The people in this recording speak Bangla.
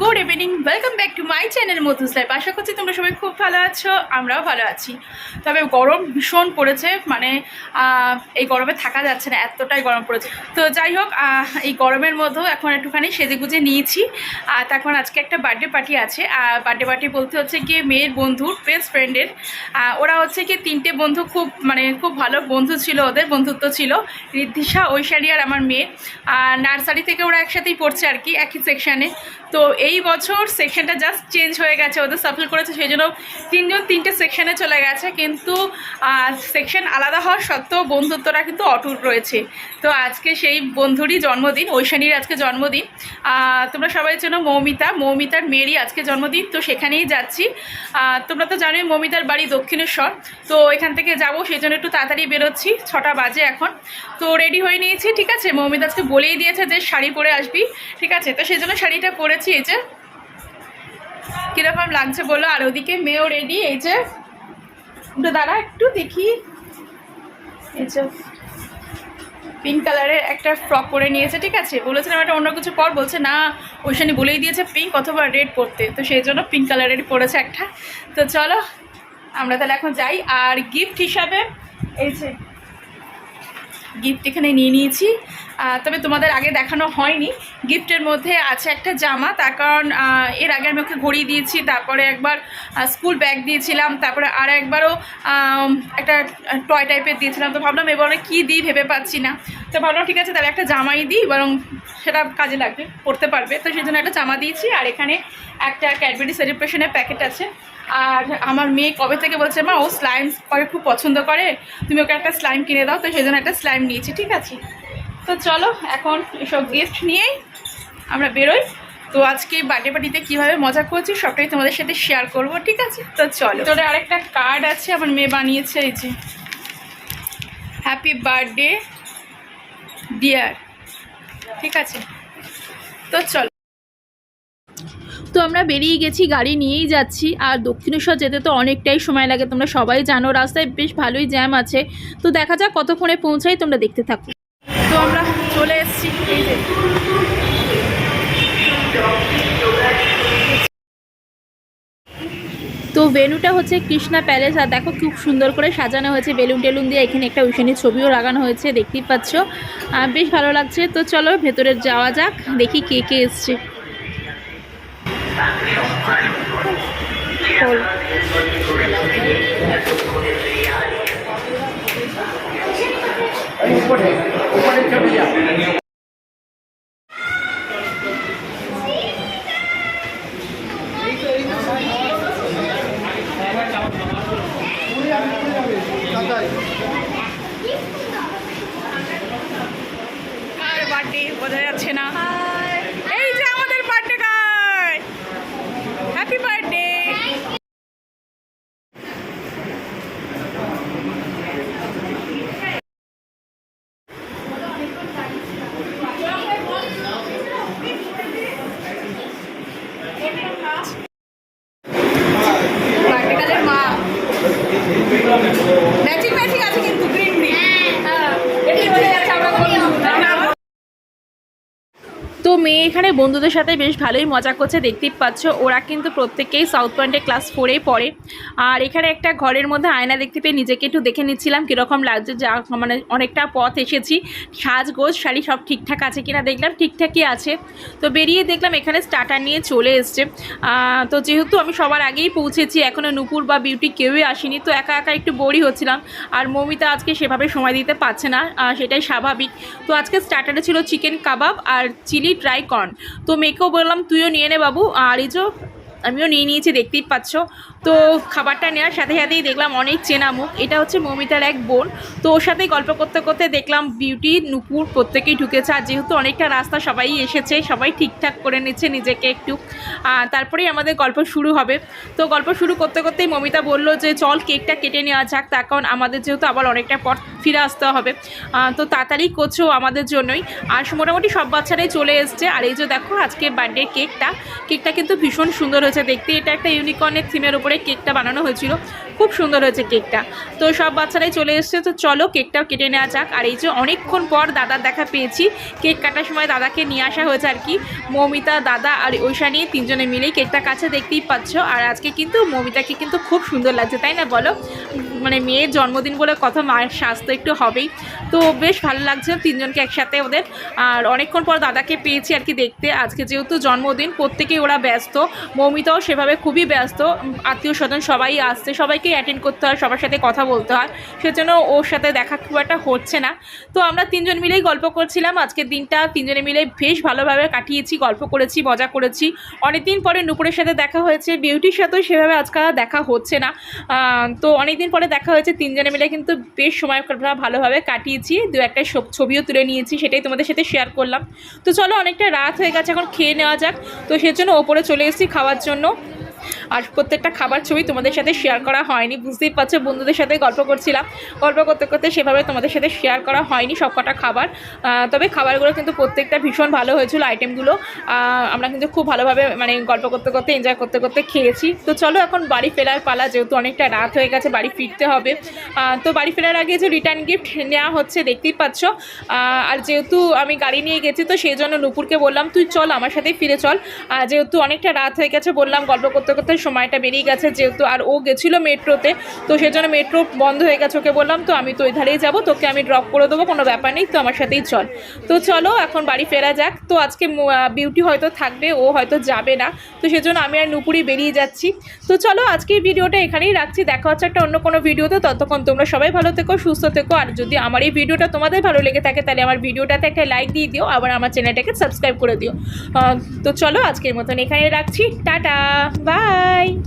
Good evening welcome back to my channel Madhu's life আশা করছি তোমরা সবাই খুব ভালো আছো, আমরাও ভালো আছি। তবে গরম ভীষণ পড়েছে মানে এই গরমে থাকা যাচ্ছে না, এতটাই গরম পড়েছে। তো যাই হোক এই গরমের মধ্যেও এখন একটুখানি সেজে গুজে নিয়েছি। আর তখন আজকে একটা বার্থডে পার্টি আছে। আর বার্থডে পার্টি বলতে হচ্ছে গিয়ে মেয়ের বন্ধুর বেস্ট ফ্রেন্ডের ওরা হচ্ছে কি তিনটে বন্ধু খুব মানে খুব ভালো বন্ধু ছিল ওদের, বন্ধুত্ব ছিল ঋদ্ধিশা ঐশারি আর আমার মেয়ে। আর নার্সারি থেকে ওরা একসাথেই পড়ছে আর কি, একই সেকশানে তো এই বছর সেকশনটা জাস্ট চেঞ্জ হয়ে গেছে, ওদের সাফল করেছে, সেই জন্য তিনজন তিনটে সেকশনে চলে গেছে, কিন্তু সেকশন আলাদা হওয়ার সত্ত্বেও বন্ধুত্বটা কিন্তু অটুট রয়েছে। তো আজকে সেই বন্ধুরই জন্মদিন, ঐশানীর আজকে জন্মদিন। তোমরা সবাই চেনো মৌমিতা, মৌমিতার মেয়েরই আজকে জন্মদিন, তো সেখানেই যাচ্ছি। তোমরা তো জানোই মৌমিতার বাড়ি দক্ষিণেশ্বর। তো এখান থেকে যাব সেই জন্য একটু তাড়াতাড়ি বেরোচ্ছি, ছটা বাজে এখন। তো রেডি হয়ে নিয়েছি, ঠিক আছে? মৌমিতা আজকে বলেই দিয়েছে যে শাড়ি পরে আসবি, ঠিক আছে? তো সেই জন্য শাড়িটা পরেছি, এই যে। কীরকম লাগছে বলো? আর ওদিকে মেয়েও রেডি এই যে। একটু দাঁড়া, একটু দেখি। এই যে পিঙ্ক কালারের একটা ফ্রক পরে নিয়েছে, ঠিক আছে? বলেছিলাম একটা অন্য কিছু পর। বলছে, না ওইখানে বলেই দিয়েছে পিঙ্ক অথবা রেড পরতে। তো সেই জন্য পিঙ্ক কালারের পরেছে একটা। তো চলো আমরা তাহলে এখন যাই। আর গিফট হিসাবে এই যে গিফট এখানে নিয়ে নিয়েছি। তবে তোমাদের আগে দেখানো হয়নি। গিফটের মধ্যে আছে একটা জামা, তার কারণ এর আগে আমি ওকে ঘড়ি দিয়েছি, তারপরে একবার স্কুল ব্যাগ দিয়েছিলাম, তারপরে আর একবারও একটা টয় টাইপের দিয়েছিলাম। তো ভাবলাম এবারে কী দিই ভেবে পাচ্ছি না। তো ভাবলাম, ঠিক আছে, তাহলে একটা জামাই দিই, বরং সেটা কাজে লাগবে, পড়তে পারবে। তো সেই জন্য একটা জামা দিয়েছি, আর এখানে একটা ক্যাডবেরি সেলিব্রেশনের প্যাকেট আছে। আর আমার মেয়ে কবে থেকে বলছে, মা, ও স্লাইম করে খুব পছন্দ করে, তুমি ওকে একটা স্লাইম কিনে দাও। তো সেই জন্য একটা স্লাইম নিয়েছি, ঠিক আছে? তো চলো, এখন এসব গিফট নিয়েই আমরা বেরোই। তো আজকে বার্থডে পার্টিতে কীভাবে মজা করছি সবটাই তোমাদের সাথে শেয়ার করব, ঠিক আছে? তো চলো। তোর আরেকটা কার্ড আছে, আমার মেয়ে বানিয়েছে, এই যে। হ্যাপি বার্থডে ডিয়ার ঠিক আছে? তো চলো। তো আমরা বেরিয়ে গেছি, গাড়ি নিয়েই যাচ্ছি। আর দক্ষিণেশ্বর যেতে তো অনেকটাই সময় লাগে, তোমরা সবাই জানো, রাস্তায় বেশ ভালোই জ্যাম আছে। তো দেখা যাক কতক্ষণে পৌঁছাই, তোমরা দেখতে থাকো। তো আমরা চলে এসেছি। এই যে। তো ভেনুটা হচ্ছে কৃষ্ণা প্যালেস আর দেখো খুব সুন্দর করে সাজানো হয়েছে বেলুন টেলুন দিয়ে। এখানে একটা উষানির ছবিও লাগানো হয়েছে, দেখতেই পাচ্ছ। আর বেশ ভালো লাগছে। তো চলো ভেতরে যাওয়া যাক, দেখি কে কে এসছে। আর বার্থডে বোঝা যাচ্ছে না এই যে আমাদের বার্থডে গায় হ্যাপি বার্থডে বার্থডে গালের মা ম্যাচিং ম্যাচিং আছে কিন্তু গ্রিন গ্রিন হ্যাঁ এটাই বোঝা যাচ্ছে আমরা বন্ধু তাই না? তো মেয়ে এখানে বন্ধুদের সাথে বেশ ভালোই মজা করছে, দেখতেই পাচ্ছ। ওরা কিন্তু প্রত্যেকেই সাউথ পয়েন্টে ক্লাস ফোরেই পড়ে। আর এখানে একটা ঘরের মধ্যে আয়না দেখতে পেয়ে নিজেকে একটু দেখে নিচ্ছিলাম, কীরকম লাগছে, যা মানে অনেকটা পথ এসেছি। সাজগোজ শাড়ি সব ঠিকঠাক আছে কিনা দেখলাম, ঠিকঠাকই আছে। তো বেরিয়ে দেখলাম এখানে স্টার্টার নিয়ে চলে এসছে। তো যেহেতু আমি সবার আগেই পৌঁছেছি এখনও নুপুর বা বিউটি কেউই আসেনি, তো একা একা একটু বোরই হচ্ছিলাম। আর মৌমিতা আজকে সেভাবে সময় দিতে পারছে না সেটাই স্বাভাবিক। তো আজকে স্টার্টারে ছিল চিকেন কাবাব আর চিলি ড্রাই কর্ন তো মেয়েকেও বললাম, তুইও নিয়ে নে বাবু। আর এই আমিও নিয়ে নিয়েছি, দেখতেই পাচ্ছ। তো খাবারটা নেওয়ার সাথে সাথেই দেখলাম অনেক চেনা মুখ এটা হচ্ছে মমিতার এক বোন। তো ওর সাথেই গল্প করতে করতে দেখলাম বিউটি নুপুর প্রত্যেকেই ঢুকেছে। আর যেহেতু অনেকটা রাস্তা সবাই এসেছে, সবাই ঠিকঠাক করে নিচ্ছে নিজেকে একটু। তারপরেই আমাদের গল্প শুরু হবে। তো গল্প শুরু করতে করতেই মমিতা বলল যে, চল কেকটা কেটে নেওয়া যাক। তার কারণ আমাদের যেহেতু আবার অনেকটা পর ফিরে আসতে হবে। তো তাড়াতাড়ি করছ আমাদের জন্যই। আর মোটামুটি সব বাচ্চারাই চলে এসছে। আর এই যে দেখো আজকে বার্থডে কেকটা কেকটা কিন্তু ভীষণ সুন্দর হয়েছে। দেখতে এটা একটা ইউনিকর্নের থিমের উপরে করে কেকটা বানানো হয়েছিল। খুব সুন্দর হয়েছে কেকটা। তো সব বাচ্চারাই চলে এসছে। তো চলো কেকটাও কেটে নেওয়া যাক। আর এই যে অনেকক্ষণ পর দাদার দেখা পেয়েছি। কেক কাটার সময় দাদাকে নিয়ে আসা হয়েছে আর কি। মৌমিতা, দাদা আর ঐশানী তিনজনে মিলেই কেকটা কাছে দেখতেই পাচ্ছ। আর আজকে কিন্তু মৌমিতাকে কিন্তু খুব সুন্দর লাগছে, তাই না বলো? মানে মেয়ের জন্মদিন বলে কথা, মায়ের স্বাস্থ্য একটু হবেই। তো বেশ ভালো লাগছে তিনজনকে একসাথে ওদের। আর অনেকক্ষণ পর দাদাকে পেয়েছি আর কি দেখতে। আজকে যেহেতু জন্মদিন, প্রত্যেকেই ওরা ব্যস্ত। মৌমিতাও সেভাবে খুবই ব্যস্ত। আত্মীয় স্বজন সবাই আসছে, সবাইকে অ্যাটেন্ড করতে হয়, সবার সাথে কথা বলতে হয়। সেজন্য ওর সাথে দেখা খুব একটা হচ্ছে না। তো আমরা তিনজন মিলেই গল্প করছিলাম, আজকের দিনটা তিনজনে মিলে বেশ ভালোভাবে কাটিয়েছি, গল্প করেছি, মজা করেছি। অনেকদিন পরে নুপুরের সাথে দেখা হয়েছে, বিউটির সাথেও সেভাবে আজকাল দেখা হচ্ছে না। তো অনেকদিন পরে দেখা হয়েছে, তিনজনে মিলে কিন্তু বেশ সময় ভালোভাবে কাটিয়েছি, দু একটা ছবিও তুলে নিয়েছি, সেটাই তোমাদের সাথে শেয়ার করলাম। তো চলো অনেকটা রাত হয়ে গেছে, এখন খেয়ে নেওয়া যাক। তো সেজন্য ওপরে চলে এসেছি খাওয়ার জন্য। আর প্রত্যেকটা খাবার ছবি তোমাদের সাথে শেয়ার করা হয়নি। বুঝতেই পারছ, বন্ধুদের সাথে গল্প করছিলাম। গল্প করতে করতে সেভাবে তোমাদের সাথে শেয়ার করা হয়নি সব কটা খাবার তবে খাবারগুলো কিন্তু প্রত্যেকটা ভীষণ ভালো হয়েছিল আইটেমগুলো আমরা কিন্তু খুব ভালোভাবে মানে গল্প করতে করতে এনজয় করতে করতে খেয়েছি। তো চলো এখন বাড়ি ফেরার পালা, যেহেতু অনেকটা রাত হয়ে গেছে, বাড়ি ফিরতে হবে। তো বাড়ি ফেরার আগে যে রিটার্ন গিফট নেওয়া হচ্ছে, দেখতেই পাচ্ছ। আর যেহেতু আমি গাড়ি নিয়ে গেছি, তো সেই জন্য নুপুরকে বললাম, তুই চল আমার সাথেই ফিরে চল। যেহেতু অনেকটা রাত হয়ে গেছে, বললাম গল্প করতে করতে সময়টা বেরিয়ে গেছে, যেহেতু আর ও গেছিল মেট্রোতে, তো সেজন্য মেট্রো বন্ধ হয়ে গেছে ওকে বললাম, তো আমি তো ওই ধারেই যাব, তোকে আমি ড্রপ করে দেবো, কোনো ব্যাপার নেই তো আমার সাথেই চল। তো চলো, এখন বাড়ি ফেরা যাক। তো আজকে বিউটি হয়তো থাকবে, ও হয়তো যাবে না, তো সেজন্য আমি আর নুপুরি বেরিয়ে যাচ্ছি। তো চলো, আজকের ভিডিওটা এখানেই রাখছি, দেখা হচ্ছে একটা অন্য কোনো ভিডিওতে, ততক্ষণ তোমরা সবাই ভালো থেকো, সুস্থ থেকো, আর যদি আমার এই ভিডিওটা তোমাদের ভালো লেগে থাকে, তাহলে আমার ভিডিওটাতে একটা লাইক দিয়ে দিও, আবার আমার চ্যানেলটাকে সাবস্ক্রাইব করে দিও। তো চলো, আজকের মতন এখানে রাখছি, টাটা বাই Bye!